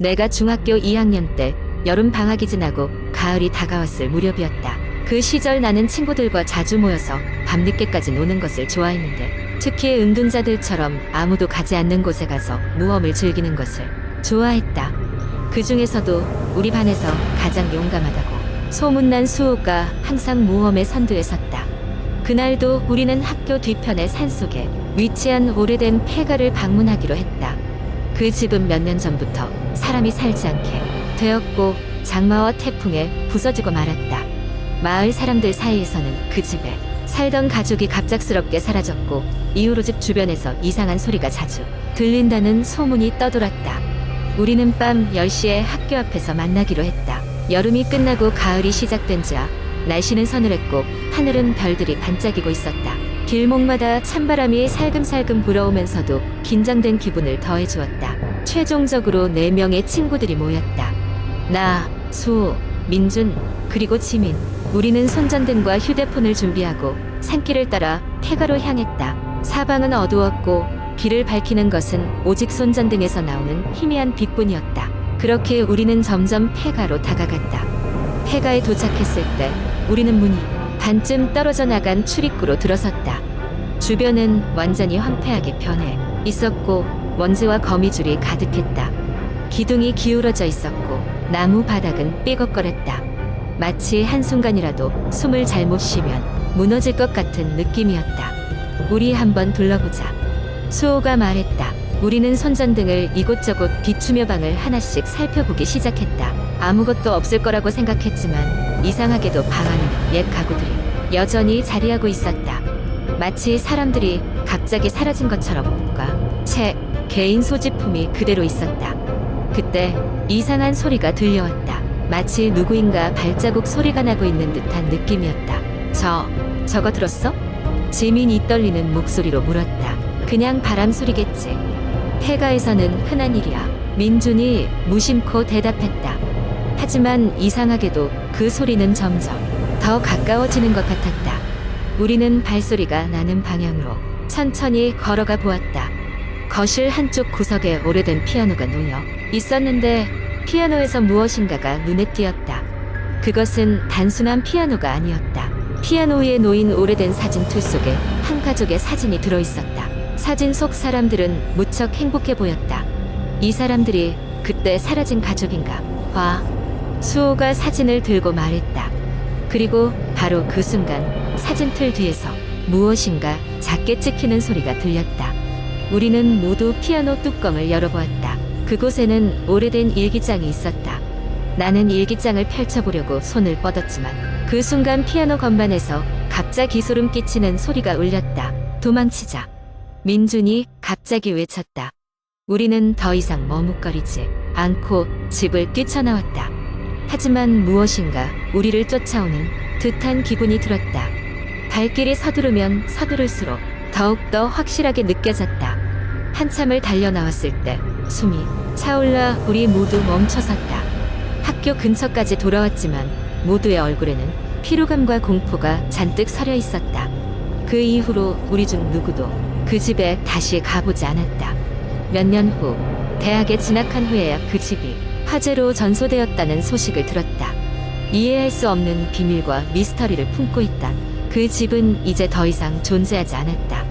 내가 중학교 2학년 때 여름 방학이 지나고 가을이 다가왔을 무렵이었다. 그 시절 나는 친구들과 자주 모여서 밤늦게까지 노는 것을 좋아했는데 특히 은둔자들처럼 아무도 가지 않는 곳에 가서 모험을 즐기는 것을 좋아했다. 그 중에서도 우리 반에서 가장 용감하다고 소문난 수호가 항상 모험의 선두에 섰다. 그날도 우리는 학교 뒤편의 산속에 위치한 오래된 폐가를 방문하기로 했다. 그 집은 몇 년 전부터 사람이 살지 않게 되었고 장마와 태풍에 부서지고 말았다. 마을 사람들 사이에서는 그 집에 살던 가족이 갑작스럽게 사라졌고 이후로 집 주변에서 이상한 소리가 자주 들린다는 소문이 떠돌았다. 우리는 밤 10시에 학교 앞에서 만나기로 했다. 여름이 끝나고 가을이 시작된 지야 날씨는 서늘했고 하늘은 별들이 반짝이고 있었다. 길목마다 찬바람이 살금살금 불어오면서도 긴장된 기분을 더해주었다. 최종적으로 네 명의 친구들이 모였다. 나, 수, 민준, 그리고 지민. 우리는 손전등과 휴대폰을 준비하고 산길을 따라 폐가로 향했다. 사방은 어두웠고 길을 밝히는 것은 오직 손전등에서 나오는 희미한 빛뿐이었다. 그렇게 우리는 점점 폐가로 다가갔다. 폐가에 도착했을 때 우리는 문이 반쯤 떨어져 나간 출입구로 들어섰다. 주변은 완전히 황폐하게 변해 있었고 먼지와 거미줄이 가득했다. 기둥이 기울어져 있었고 나무 바닥은 삐걱거렸다. 마치 한순간이라도 숨을 잘못 쉬면 무너질 것 같은 느낌이었다. 우리 한번 둘러보자. 수호가 말했다. 우리는 손전등을 이곳저곳 비추며 방을 하나씩 살펴보기 시작했다. 아무것도 없을 거라고 생각했지만 이상하게도 방 안에는 옛 가구들이 여전히 자리하고 있었다. 마치 사람들이 갑자기 사라진 것처럼 옷과 책, 개인 소지품이 그대로 있었다. 그때 이상한 소리가 들려왔다. 마치 누구인가 발자국 소리가 나고 있는 듯한 느낌이었다. 저, 저거 들었어? 지민이 떨리는 목소리로 물었다. 그냥 바람 소리겠지. 폐가에서는 흔한 일이야. 민준이 무심코 대답했다. 하지만 이상하게도 그 소리는 점점 더 가까워지는 것 같았다. 우리는 발소리가 나는 방향으로 천천히 걸어가 보았다. 거실 한쪽 구석에 오래된 피아노가 놓여 있었는데 피아노에서 무엇인가가 눈에 띄었다. 그것은 단순한 피아노가 아니었다. 피아노 위에 놓인 오래된 사진틀 속에 한 가족의 사진이 들어 있었다. 사진 속 사람들은 무척 행복해 보였다. 이 사람들이 그때 사라진 가족인가? 봐. 수호가 사진을 들고 말했다. 그리고 바로 그 순간 사진틀 뒤에서 무엇인가 작게 찍히는 소리가 들렸다. 우리는 모두 피아노 뚜껑을 열어보았다. 그곳에는 오래된 일기장이 있었다. 나는 일기장을 펼쳐보려고 손을 뻗었지만 그 순간 피아노 건반에서 갑자기 소름 끼치는 소리가 울렸다. 도망치자. 민준이 갑자기 외쳤다. 우리는 더 이상 머뭇거리지 않고 집을 뛰쳐나왔다. 하지만 무엇인가 우리를 쫓아오는 듯한 기분이 들었다. 발길이 서두르면 서두를수록 더욱더 확실하게 느껴졌다. 한참을 달려 나왔을 때 숨이 차올라 우리 모두 멈춰섰다. 학교 근처까지 돌아왔지만 모두의 얼굴에는 피로감과 공포가 잔뜩 서려 있었다. 그 이후로 우리 중 누구도 그 집에 다시 가보지 않았다. 몇 년 후, 대학에 진학한 후에야 그 집이 화재로 전소되었다는 소식을 들었다. 이해할 수 없는 비밀과 미스터리를 품고 있다. 그 집은 이제 더 이상 존재하지 않았다.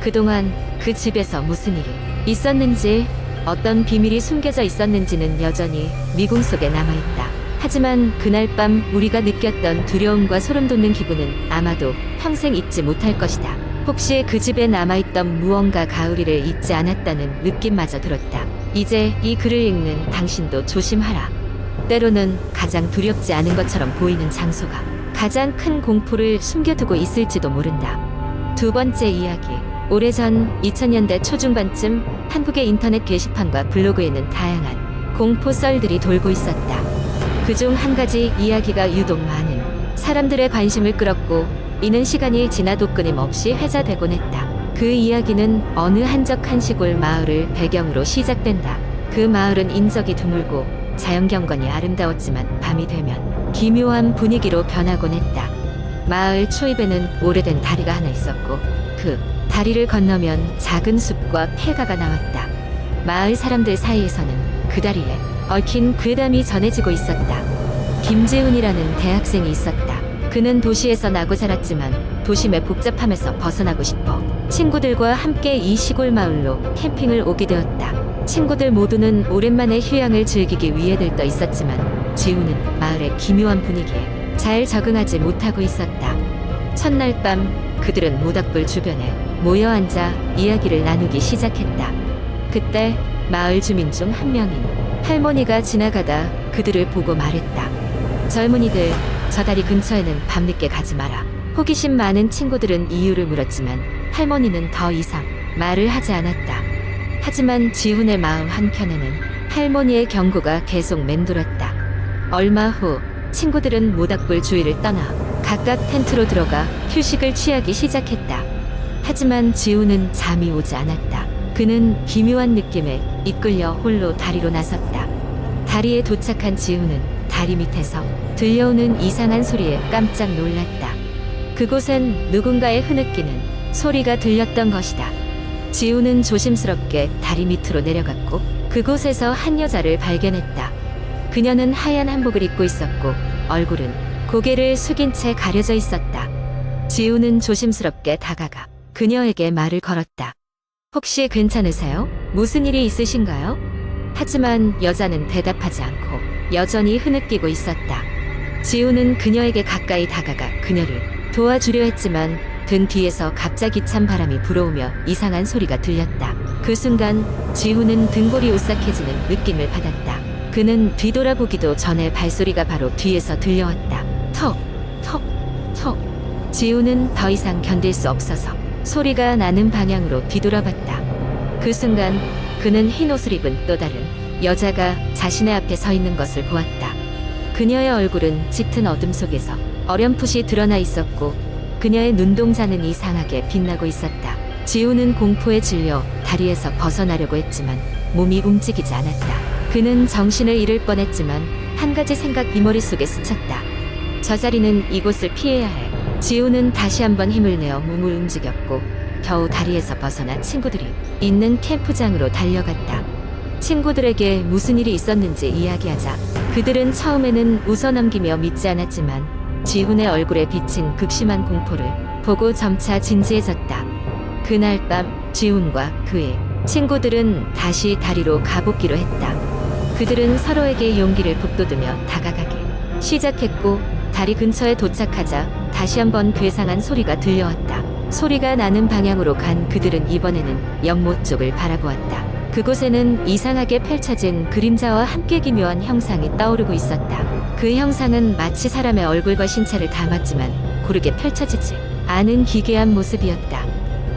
그동안 그 집에서 무슨 일이 있었는지, 어떤 비밀이 숨겨져 있었는지는 여전히 미궁 속에 남아있다. 하지만 그날 밤 우리가 느꼈던 두려움과 소름 돋는 기분은 아마도 평생 잊지 못할 것이다. 혹시 그 집에 남아있던 무언가 가을이를 잊지 않았다는 느낌마저 들었다. 이제 이 글을 읽는 당신도 조심하라. 때로는 가장 두렵지 않은 것처럼 보이는 장소가 가장 큰 공포를 숨겨두고 있을지도 모른다. 두 번째 이야기. 오래전 2000년대 초중반쯤 한국의 인터넷 게시판과 블로그에는 다양한 공포 썰들이 돌고 있었다. 그중 한 가지 이야기가 유독 많은 사람들의 관심을 끌었고 이는 시간이 지나도 끊임없이 회자되곤 했다. 그 이야기는 어느 한적한 시골 마을을 배경으로 시작된다. 그 마을은 인적이 드물고 자연경관이 아름다웠지만 밤이 되면 기묘한 분위기로 변하곤 했다. 마을 초입에는 오래된 다리가 하나 있었고 그 다리를 건너면 작은 숲과 폐가가 나왔다. 마을 사람들 사이에서는 그 다리에 얽힌 괴담이 전해지고 있었다. 김재훈이라는 대학생이 있었다. 그는 도시에서 나고 자랐지만 도심의 복잡함에서 벗어나고 싶어 친구들과 함께 이 시골 마을로 캠핑을 오게 되었다. 친구들 모두는 오랜만에 휴양을 즐기기 위해 들떠 있었지만 지우는 마을의 기묘한 분위기에 잘 적응하지 못하고 있었다. 첫날 밤 그들은 모닥불 주변에 모여 앉아 이야기를 나누기 시작했다. 그때 마을 주민 중 한 명인 할머니가 지나가다 그들을 보고 말했다. 젊은이들, 저 다리 근처에는 밤늦게 가지 마라. 호기심 많은 친구들은 이유를 물었지만 할머니는 더 이상 말을 하지 않았다. 하지만 지훈의 마음 한켠에는 할머니의 경고가 계속 맴돌았다. 얼마 후 친구들은 모닥불 주위를 떠나 각각 텐트로 들어가 휴식을 취하기 시작했다. 하지만 지우는 잠이 오지 않았다. 그는 기묘한 느낌에 이끌려 홀로 다리로 나섰다. 다리에 도착한 지우는 다리 밑에서 들려오는 이상한 소리에 깜짝 놀랐다. 그곳엔 누군가의 흐느끼는 소리가 들렸던 것이다. 지우는 조심스럽게 다리 밑으로 내려갔고 그곳에서 한 여자를 발견했다. 그녀는 하얀 한복을 입고 있었고 얼굴은 고개를 숙인 채 가려져 있었다. 지우는 조심스럽게 다가가 그녀에게 말을 걸었다. 혹시 괜찮으세요? 무슨 일이 있으신가요? 하지만 여자는 대답하지 않고 여전히 흐느끼고 있었다. 지우는 그녀에게 가까이 다가가 그녀를 도와주려 했지만 등 뒤에서 갑자기 찬 바람이 불어오며 이상한 소리가 들렸다. 그 순간 지우는 등골이 오싹해지는 느낌을 받았다. 그는 뒤돌아보기도 전에 발소리가 바로 뒤에서 들려왔다. 턱, 턱, 턱. 지우는 더 이상 견딜 수 없어서 소리가 나는 방향으로 뒤돌아봤다. 그 순간 그는 흰 옷을 입은 또 다른 여자가 자신의 앞에 서 있는 것을 보았다. 그녀의 얼굴은 짙은 어둠 속에서 어렴풋이 드러나 있었고 그녀의 눈동자는 이상하게 빛나고 있었다. 지우는 공포에 질려 다리에서 벗어나려고 했지만 몸이 움직이지 않았다. 그는 정신을 잃을 뻔했지만 한 가지 생각이 머릿속에 스쳤다. 저 자리는 이곳을 피해야 해. 지우는 다시 한번 힘을 내어 몸을 움직였고 겨우 다리에서 벗어나 친구들이 있는 캠프장으로 달려갔다. 친구들에게 무슨 일이 있었는지 이야기하자 그들은 처음에는 웃어넘기며 믿지 않았지만 지훈의 얼굴에 비친 극심한 공포를 보고 점차 진지해졌다. 그날 밤 지훈과 그의 친구들은 다시 다리로 가보기로 했다. 그들은 서로에게 용기를 북돋으며 다가가기 시작했고 다리 근처에 도착하자 다시 한번 괴상한 소리가 들려왔다. 소리가 나는 방향으로 간 그들은 이번에는 연못 쪽을 바라보았다. 그곳에는 이상하게 펼쳐진 그림자와 함께 기묘한 형상이 떠오르고 있었다. 그 형상은 마치 사람의 얼굴과 신체를 담았지만 고르게 펼쳐지지 않은 기괴한 모습이었다.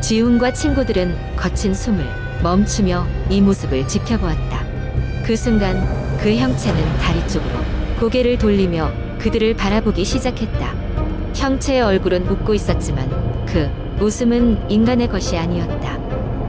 지훈과 친구들은 거친 숨을 멈추며 이 모습을 지켜보았다. 그 순간 그 형체는 다리 쪽으로 고개를 돌리며 그들을 바라보기 시작했다. 형체의 얼굴은 웃고 있었지만 그 웃음은 인간의 것이 아니었다.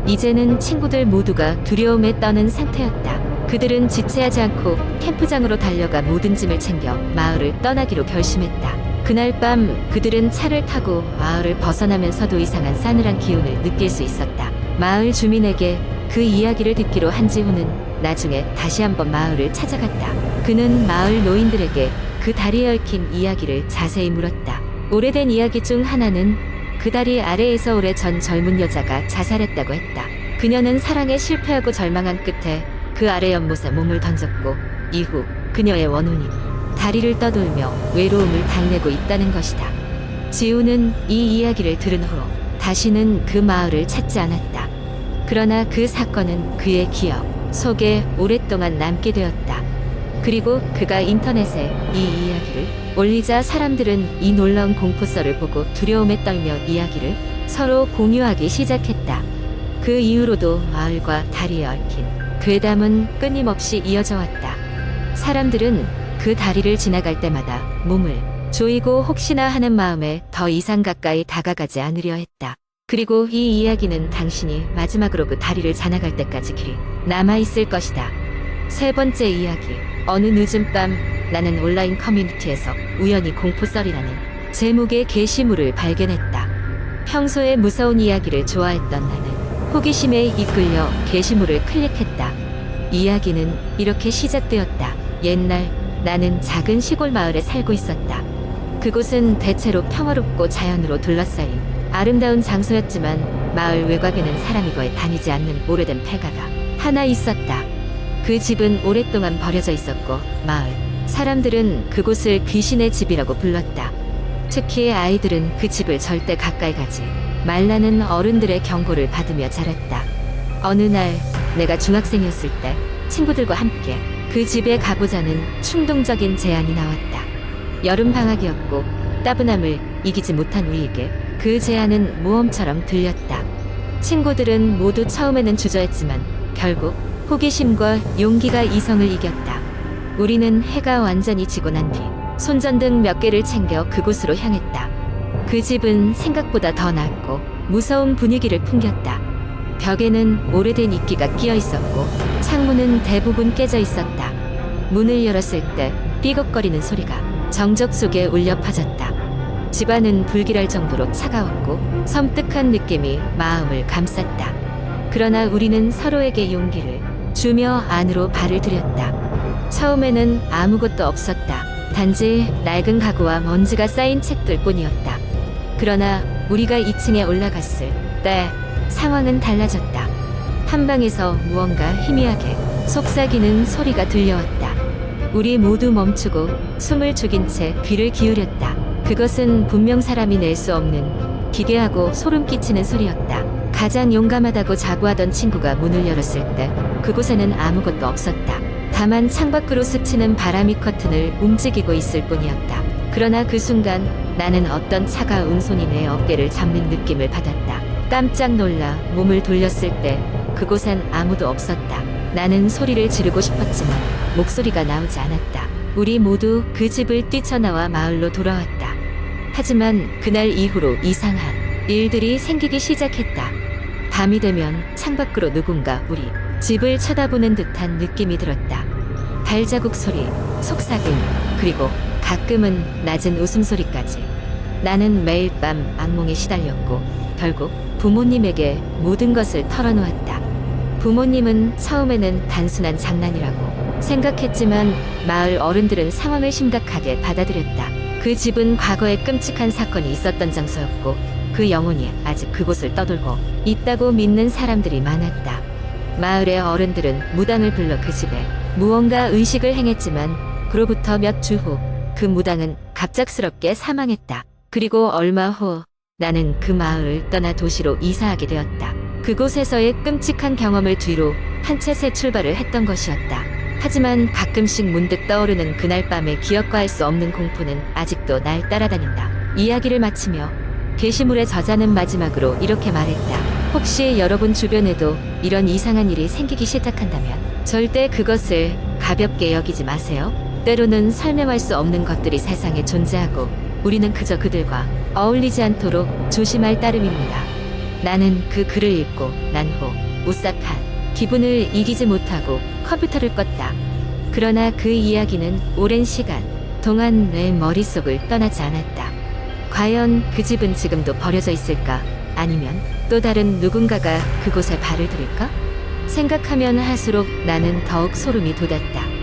이제는 친구들 모두가 두려움에 떠는 상태였다. 그들은 지체하지 않고 캠프장으로 달려가 모든 짐을 챙겨 마을을 떠나기로 결심했다. 그날 밤 그들은 차를 타고 마을을 벗어나면서도 이상한 싸늘한 기운을 느낄 수 있었다. 마을 주민에게 그 이야기를 듣기로 한지훈은 나중에 다시 한번 마을을 찾아갔다. 그는 마을 노인들에게 그 다리에 얽힌 이야기를 자세히 물었다. 오래된 이야기 중 하나는 그 다리 아래에서 오래전 젊은 여자가 자살했다고 했다. 그녀는 사랑에 실패하고 절망한 끝에 그 아래 연못에 몸을 던졌고 이후 그녀의 원혼이 다리를 떠돌며 외로움을 달래고 있다는 것이다. 지우는 이 이야기를 들은 후 다시는 그 마을을 찾지 않았다. 그러나 그 사건은 그의 기억 속에 오랫동안 남게 되었다. 그리고 그가 인터넷에 이 이야기를 올리자 사람들은 이 놀라운 공포썰을 보고 두려움에 떨며 이야기를 서로 공유하기 시작했다. 그 이후로도 마을과 다리에 얽힌 괴담은 끊임없이 이어져 왔다. 사람들은 그 다리를 지나갈 때마다 몸을 조이고 혹시나 하는 마음에 더 이상 가까이 다가가지 않으려 했다. 그리고 이 이야기는 당신이 마지막으로 그 다리를 지나갈 때까지 길이 남아있을 것이다. 세 번째 이야기. 어느 늦은 밤 나는 온라인 커뮤니티에서 우연히 공포썰이라는 제목의 게시물을 발견했다. 평소에 무서운 이야기를 좋아했던 나는 호기심에 이끌려 게시물을 클릭했다. 이야기는 이렇게 시작되었다. 옛날 나는 작은 시골 마을에 살고 있었다. 그곳은 대체로 평화롭고 자연으로 둘러싸인 아름다운 장소였지만 마을 외곽에는 사람이 거의 다니지 않는 오래된 폐가가 하나 있었다. 그 집은 오랫동안 버려져 있었고 마을 사람들은 그곳을 귀신의 집이라고 불렀다. 특히 아이들은 그 집을 절대 가까이 가지 말라는 어른들의 경고를 받으며 자랐다. 어느 날 내가 중학생이었을 때 친구들과 함께 그 집에 가보자는 충동적인 제안이 나왔다. 여름 방학이었고 따분함을 이기지 못한 우리에게 그 제안은 모험처럼 들렸다. 친구들은 모두 처음에는 주저했지만 결국 호기심과 용기가 이성을 이겼다. 우리는 해가 완전히 지고 난 뒤 손전등 몇 개를 챙겨 그곳으로 향했다. 그 집은 생각보다 더 낡고 무서운 분위기를 풍겼다. 벽에는 오래된 이끼가 끼어 있었고 창문은 대부분 깨져 있었다. 문을 열었을 때 삐걱거리는 소리가 정적 속에 울려 퍼졌다. 집안은 불길할 정도로 차가웠고 섬뜩한 느낌이 마음을 감쌌다. 그러나 우리는 서로에게 용기를 주며 안으로 발을 들였다. 처음에는 아무것도 없었다. 단지 낡은 가구와 먼지가 쌓인 책들 뿐이었다. 그러나 우리가 2층에 올라갔을 때 상황은 달라졌다. 한 방에서 무언가 희미하게 속삭이는 소리가 들려왔다. 우리 모두 멈추고 숨을 죽인 채 귀를 기울였다. 그것은 분명 사람이 낼 수 없는 기괴하고 소름 끼치는 소리였다. 가장 용감하다고 자부하던 친구가 문을 열었을 때 그곳에는 아무것도 없었다. 다만 창밖으로 스치는 바람이 커튼을 움직이고 있을 뿐이었다. 그러나 그 순간 나는 어떤 차가운 손이 내 어깨를 잡는 느낌을 받았다. 깜짝 놀라 몸을 돌렸을 때 그곳엔 아무도 없었다. 나는 소리를 지르고 싶었지만 목소리가 나오지 않았다. 우리 모두 그 집을 뛰쳐나와 마을로 돌아왔다. 하지만 그날 이후로 이상한 일들이 생기기 시작했다. 밤이 되면 창밖으로 누군가 우리 집을 쳐다보는 듯한 느낌이 들었다. 발자국 소리, 속삭임, 그리고 가끔은 낮은 웃음소리까지. 나는 매일 밤 악몽에 시달렸고 결국 부모님에게 모든 것을 털어놓았다. 부모님은 처음에는 단순한 장난이라고 생각했지만 마을 어른들은 상황을 심각하게 받아들였다. 그 집은 과거에 끔찍한 사건이 있었던 장소였고 그 영혼이 아직 그곳을 떠돌고 있다고 믿는 사람들이 많았다. 마을의 어른들은 무당을 불러 그 집에 무언가 의식을 행했지만 그로부터 몇 주 후 그 무당은 갑작스럽게 사망했다. 그리고 얼마 후 나는 그 마을을 떠나 도시로 이사하게 되었다. 그곳에서의 끔찍한 경험을 뒤로 한 채 새 출발을 했던 것이었다. 하지만 가끔씩 문득 떠오르는 그날 밤의 기억과 할 수 없는 공포는 아직도 날 따라다닌다. 이야기를 마치며 게시물의 저자는 마지막으로 이렇게 말했다. 혹시 여러분 주변에도 이런 이상한 일이 생기기 시작한다면 절대 그것을 가볍게 여기지 마세요. 때로는 설명할 수 없는 것들이 세상에 존재하고 우리는 그저 그들과 어울리지 않도록 조심할 따름입니다. 나는 그 글을 읽고 난후 오싹한 기분을 이기지 못하고 컴퓨터를 껐다. 그러나 그 이야기는 오랜 시간 동안 내 머릿속을 떠나지 않았다. 과연 그 집은 지금도 버려져 있을까? 아니면 또 다른 누군가가 그곳에 발을 들일까? 생각하면 할수록 나는 더욱 소름이 돋았다.